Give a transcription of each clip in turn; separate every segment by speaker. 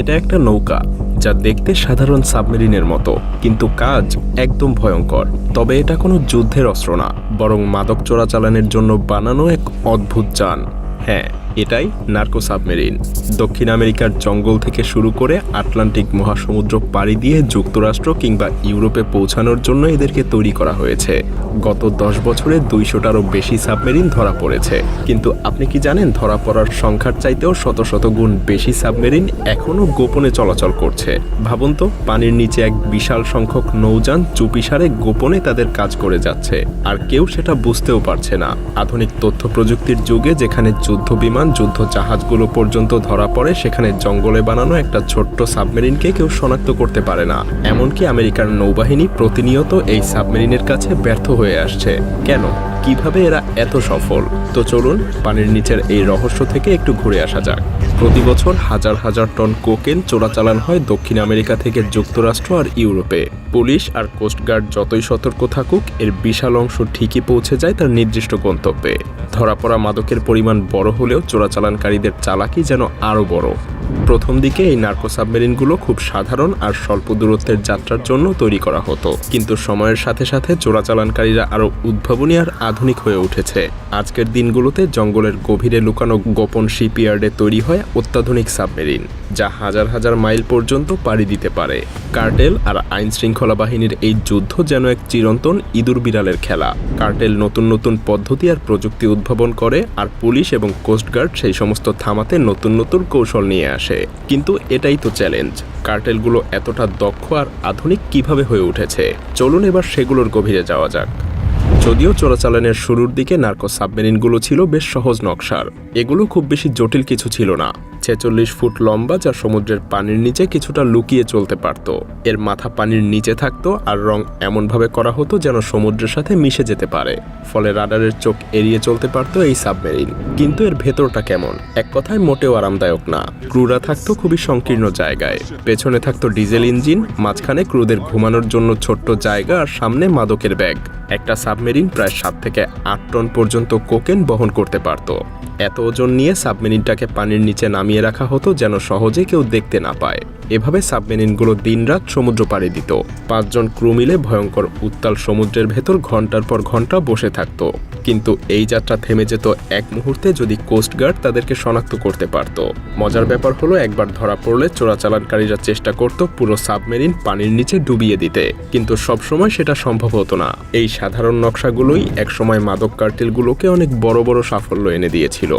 Speaker 1: এটা একটা নৌকা যা দেখতে সাধারণ সাবমেরিনের মতো, কিন্তু কাজ একদম ভয়ঙ্কর। তবে এটা কোনো যুদ্ধের অস্ত্র না, বরং মাদক চোরাচালানের জন্য বানানো এক অদ্ভুত যান। হ্যাঁ এটাই নার্কো সাবমেরিন। দক্ষিণ আমেরিকার জঙ্গল থেকে শুরু করে আটলান্টিক মহাসমুদ্র পাড়ি দিয়ে যুক্তরাষ্ট্র কিংবা ইউরোপে পৌঁছানোর জন্য এদেরকে তৈরি করা হয়েছে। গত দশ বছরে দুইশোটারও বেশি সাবমেরিন ধরা পড়েছে। কিন্তু আপনি কি জানেন ধরা পড়ার সংখ্যার চাইতেও শত শত গুণ বেশি সাবমেরিন এখনও গোপনে চলাচল করছে? ভাবুন তো, পানির নিচে এক বিশাল সংখ্যক নৌযান চুপিসারে গোপনে তাদের কাজ করে যাচ্ছে। আর কেউ সেটা বুঝতেও পারছে না। আধুনিক তথ্য প্রযুক্তির যুগে যেখানে যুদ্ধ বিমান যুদ্ধ জাহাজগুলো পর্যন্ত ধরা পড়ে, সেখানে জঙ্গলে বানানো একটা ছোট্ট সাবমেরিনকে কেউ শনাক্ত করতে পারে না। এমনকি আমেরিকার নৌবাহিনী প্রতিনিয়ত এই সাবমেরিনের কাছে ব্যর্থ হয়ে আসছে। কেন? কীভাবে এরা এত সফল? তো চলুন, পানির নিচের এই রহস্য থেকে একটু ঘুরে আসা যাক। প্রতি বছর হাজার হাজার টন কোকেন চোরাচালান হয় দক্ষিণ আমেরিকা থেকে যুক্তরাষ্ট্র আর ইউরোপে। পুলিশ আর কোস্টগার্ড যতই সতর্ক থাকুক, এর বিশাল অংশ ঠিকই পৌঁছে যায় তার নির্দিষ্ট গন্তব্যে। ধরা পড়া মাদকের পরিমাণ বড় হলেও চোরাচালানকারীদের চালাকি যেন আরও বড়। প্রথম দিকে এই নার্কো সাবমেরিনগুলো খুব সাধারণ আর স্বল্প দূরত্বের যাত্রার জন্য তৈরি করা হতো। কিন্তু সময়ের সাথে সাথে চোরাচালানকারীরা আরও উদ্ভাবনী আর আধুনিক হয়ে উঠেছে। আজকের দিনগুলোতে জঙ্গলের গভীরে লুকানো গোপন শিপইয়ার্ডে তৈরি হয় অত্যাধুনিক সাবমেরিন, যা হাজার হাজার মাইল পর্যন্ত পাড়ি দিতে পারে। কার্টেল আর আইন শৃঙ্খলা বাহিনীর এই যুদ্ধ যেন এক চিরন্তন ইঁদুর বিড়ালের খেলা। কার্টেল নতুন নতুন পদ্ধতি আর প্রযুক্তি উদ্ভাবন করে আর পুলিশ এবং কোস্টগার্ড সেই সমস্ত থামাতে নতুন নতুন কৌশল নিয়ে আসে। কিন্তু এটাই তো চ্যালেঞ্জ। কার্টেলগুলো এতটা দক্ষ আর আধুনিক কীভাবে হয়ে উঠেছে? চলুন এবার সেগুলোর গভীরে যাওয়া যাক। যদিও চোরাচালানের শুরুর দিকে নার্কো সাবমেরিনগুলো ছিল বেশ সহজ নকশার। এগুলো খুব বেশি জটিল কিছু ছিল না। ছেচল্লিশ ফুট লম্বা যা সমুদ্রের পানির নিচে কিছুটা লুকিয়ে চলতে পারত। এর মাথা পানির নিচে থাকতো আর রং এমনভাবে করা হতো যেন সমুদ্রের সাথে মিশে যেতে পারে। ফলে রাডারের চোখ এড়িয়ে চলতে পারতো এই সাবমেরিন। কিন্তু এর ভেতরটা কেমন? এক কথায় মোটেও আরামদায়ক না। ক্রুরা থাকতো খুবই সংকীর্ণ জায়গায়। পেছনে থাকতো ডিজেল ইঞ্জিন, মাঝখানে ক্রুদের ঘুমানোর জন্য ছোট্ট জায়গা আর সামনে মাদকের ব্যাগ। একটা সাবমেরিন প্রায় সাত থেকে আট টন পর্যন্ত কোকেন বহন করতে পারত। এত ওজন নিয়ে সাবমেরিনটাকে পানির নিচে নামিয়ে রাখা হতো যেন সহজে কেউ দেখতে না পায়। এভাবে সাবমেরিনগুলো দিনরাত সমুদ্র পাড়ি দিত। পাঁচজন ক্রু মিলে ভয়ঙ্কর উত্তাল সমুদ্রের ভেতর ঘণ্টার পর ঘণ্টা বসে থাকতো। কিন্তু এই যাত্রা থেমে যেত এক মুহূর্তে যদি কোস্টগার্ড তাদেরকে শনাক্ত করতে পারত। মজার ব্যাপার হলো, একবার ধরা পড়লে চোরাচালানকারীরা চেষ্টা করত পুরো সাবমেরিন পানির নিচে ডুবিয়ে দিতে। কিন্তু সবসময় সেটা সম্ভব হতো না। এই সাধারণ নকশাগুলোই একসময় মাদক কার্টেলগুলোকে অনেক বড় বড় সাফল্য এনে দিয়েছিল।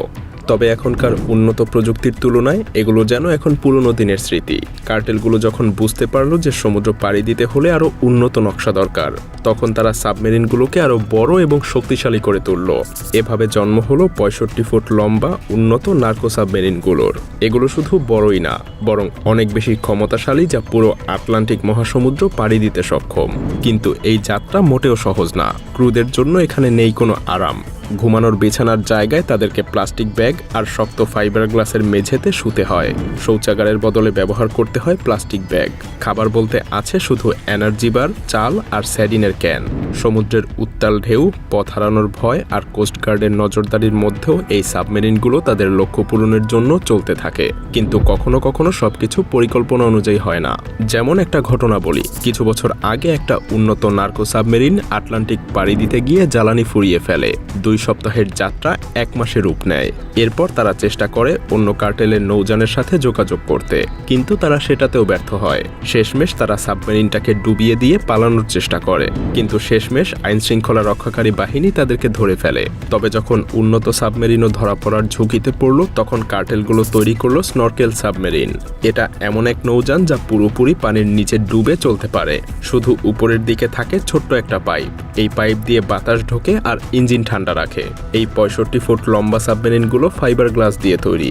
Speaker 1: তবে এখনকার উন্নত প্রযুক্তির তুলনায় এগুলো যেন এখন পুরনো দিনের স্মৃতি। কার্টেলগুলো যখন বুঝতে পারল যে সমুদ্র পাড়ি দিতে হলে আরও উন্নত নকশা দরকার, তখন তারা সাবমেরিনগুলোকে আরও বড় এবং শক্তিশালী করে তুলল। এভাবে জন্ম হলো পঁয়ষট্টি ফুট লম্বা, উন্নত নার্কো সাবমেরিনগুলোর। এগুলো শুধু বড়ই না, বরং অনেক বেশি ক্ষমতাশালী যা পুরো আটলান্টিক মহাসমুদ্র পাড়ি দিতে সক্ষম। কিন্তু এই যাত্রা মোটেও সহজ না। ক্রুদের জন্য এখানে নেই কোনো আরাম। ঘুমানোর বিছানার জায়গায় তাদেরকে প্লাস্টিক ব্যাগ আর শক্ত ফাইবার গ্লাসের মেঝেতে শুতে হয়। শৌচাগারের বদলে ব্যবহার করতে হয় প্লাস্টিক ব্যাগ। খাবার বলতে আছে শুধু এনার্জি বার, চাল আর স্যাডিনের ক্যান। সমুদ্রের উত্তাল ঢেউ, পথ হারানোর ভয় আর কোস্টগার্ডের নজরদারির মধ্যেও এই সাবমেরিনগুলো তাদের লক্ষ্য পূরণের জন্য চলতে থাকে। কিন্তু কখনো কখনো সবকিছু পরিকল্পনা অনুযায়ী হয় না। যেমন একটা ঘটনা বলি, কিছু বছর আগে একটা উন্নত নার্কো সাবমেরিন আটলান্টিক পাড়ি দিতে গিয়ে জ্বালানি ফুরিয়ে ফেলে। দুই সপ্তাহের যাত্রা এক মাসে রূপ নেয়। এরপর তারা চেষ্টা করে অন্য কার্টেলের নৌযানের সাথে যোগাযোগ করতে। কিন্তু তারা সেটাতেও ব্যর্থ হয়। শেষমেশ তারা সাবমেরিনটাকে ডুবিয়ে দিয়ে পালানোর চেষ্টা করে। কিন্তু শেষমেশ আইন শৃঙ্খলা রক্ষাকারী বাহিনী তাদেরকে ধরে ফেলে। তবে যখন উন্নত সাবমেরিনও ধরা পড়ার ঝুঁকিতে পড়ল, তখন কার্টেলগুলো তৈরি করল স্নরকেল সাবমেরিন। এটা এমন এক নৌযান যা পুরোপুরি পানির নিচে ডুবে চলতে পারে। শুধু উপরের দিকে থাকে ছোট্ট একটা পাইপ। এই পাইপ দিয়ে বাতাস ঢোকে আর ইঞ্জিন ঠান্ডা এই পঁয়ষট্টি ফুট লম্বা সাবমেরিনগুলো ফাইবার গ্লাস দিয়ে তৈরি,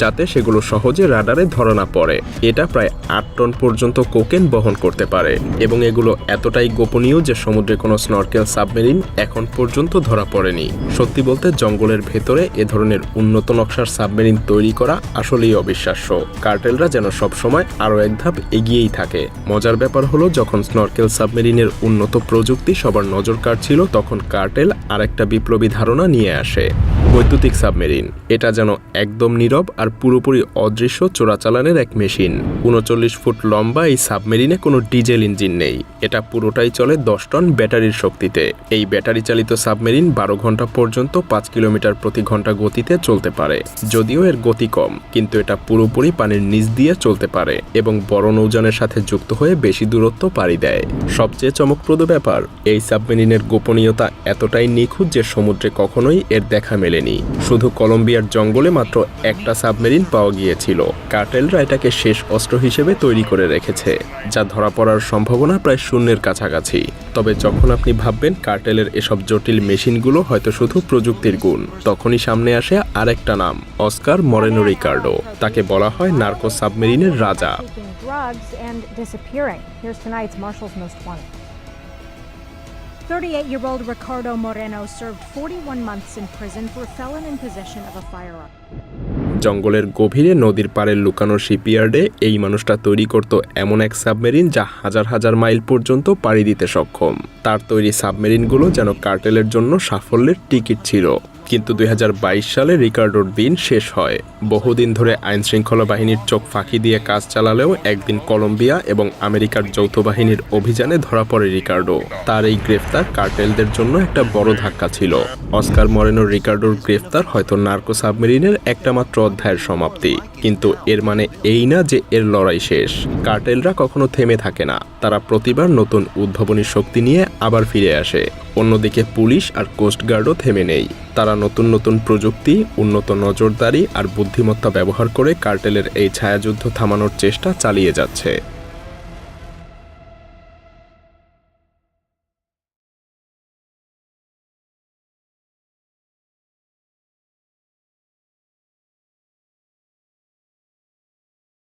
Speaker 1: যাতে সেগুলো সহজে রাডারে ধরা না পড়ে। এটা প্রায় আট টন পর্যন্ত কোকেন বহন করতে পারে এবং এগুলো এতটাই গোপনীয় যে সমুদ্রে কোনো স্নরকেল সাবমেরিন এখন পর্যন্ত ধরা পড়েনি। সত্যি বলতে জঙ্গলের ভেতরে এ ধরনের উন্নত নকশার সাবমেরিন তৈরি করা আসলেই অবিশ্বাস্য। কার্টেলরা যেন সবসময় আরও এক ধাপ এগিয়েই থাকে। মজার ব্যাপার হলো, যখন স্নরকেল সাবমেরিনের উন্নত প্রযুক্তি সবার নজর কাড়ছিল, তখন কার্টেল আরেকটা বিপ্লবী ধারণা নিয়ে আসে। বৈদ্যুতিক সাবমেরিন, এটা যেন একদম নীরব আর পুরোপুরি অদৃশ্য চোরাচালানের এক মেশিন। উনচল্লিশ ফুট লম্বা এই সাবমেরিনে কোনো ডিজেল ইঞ্জিন নেই। এটা পুরোটাই চলে দশ টন ব্যাটারির শক্তিতে। এই ব্যাটারি চালিত সাবমেরিন বারো ঘণ্টা পর্যন্ত পাঁচ কিলোমিটার প্রতি ঘণ্টা গতিতে চলতে পারে। যদিও এর গতি কম, কিন্তু এটা পুরোপুরি পানির নিচ দিয়ে চলতে পারে এবং বড় নৌযানের সাথে যুক্ত হয়ে বেশি দূরত্ব পাড়ি দেয়। সবচেয়ে চমকপ্রদ ব্যাপার, এই সাবমেরিনের গোপনীয়তা এতটাই নিখুঁত যে সমুদ্রে কখনোই এর দেখা মেলেনি। শুধু কলম্বিয়ার জঙ্গলে মাত্র একটা সাবমেরিন পাওয়া গিয়েছিল। কার্টেলরা এটাকে শেষ অস্ত্র হিসেবে তৈরি করে রেখেছে, যা ধরা পড়ার সম্ভাবনা প্রায় শূন্যের কাছাকাছি। তবে যখন আপনি ভাববেন কার্টেলের এসব জটিল মেশিনগুলো হয়তো শুধু প্রযুক্তির গুণ, তখনই সামনে আসে আরেকটা নাম, অস্কার মরেনো রিকার্ডো। তাকে বলা হয় নার্কো সাবমেরিনের রাজা।
Speaker 2: 38 year old Ricardo Moreno served 41 months in prison for felon in possession of a firearm.
Speaker 1: জঙ্গলের গভীরে নদীর পাড়ের লুকানো শিপইয়ার্ডে এই মানুষটা তৈরি করত এমন এক সাবমেরিন যা হাজার হাজার মাইল পর্যন্ত পাড়ি দিতে সক্ষম তার তৈরি সাবমেরিনগুলো যেন কার্টেলের জন্য সাফল্যের টিকিট ছিল কিন্তু দুই হাজার বাইশ সালে রিকার্ডোর দিন শেষ হয়। বহুদিন ধরে আইন শৃঙ্খলা বাহিনীর চোখ ফাঁকি দিয়ে কাজ চালালেও একদিন কলম্বিয়া এবং আমেরিকার যৌথ বাহিনীর অভিযানে ধরা পড়ে রিকার্ডো। তার এই গ্রেফতার কার্টেলদের জন্য একটা বড় ধাক্কা ছিল। অস্কার মরেনো রিকার্ডোর গ্রেফতার হয়তো নার্কো সাবমেরিনের একটা মাত্র অধ্যায়ের সমাপ্তি। কিন্তু এর মানে এই না যে এর লড়াই শেষ। কার্টেলরা কখনো থেমে থাকে না। তারা প্রতিবার নতুন উদ্ভাবনী শক্তি নিয়ে আবার ফিরে আসে। অন্যদিকে পুলিশ আর কোস্টগার্ডও থেমে নেই। তারা নতুন নতুন প্রযুক্তি, উন্নত নজরদারি আর বুদ্ধিমত্তা ব্যবহার করে কার্টেলের এই ছায়াযুদ্ধ থামানোর চেষ্টা চালিয়ে যাচ্ছে।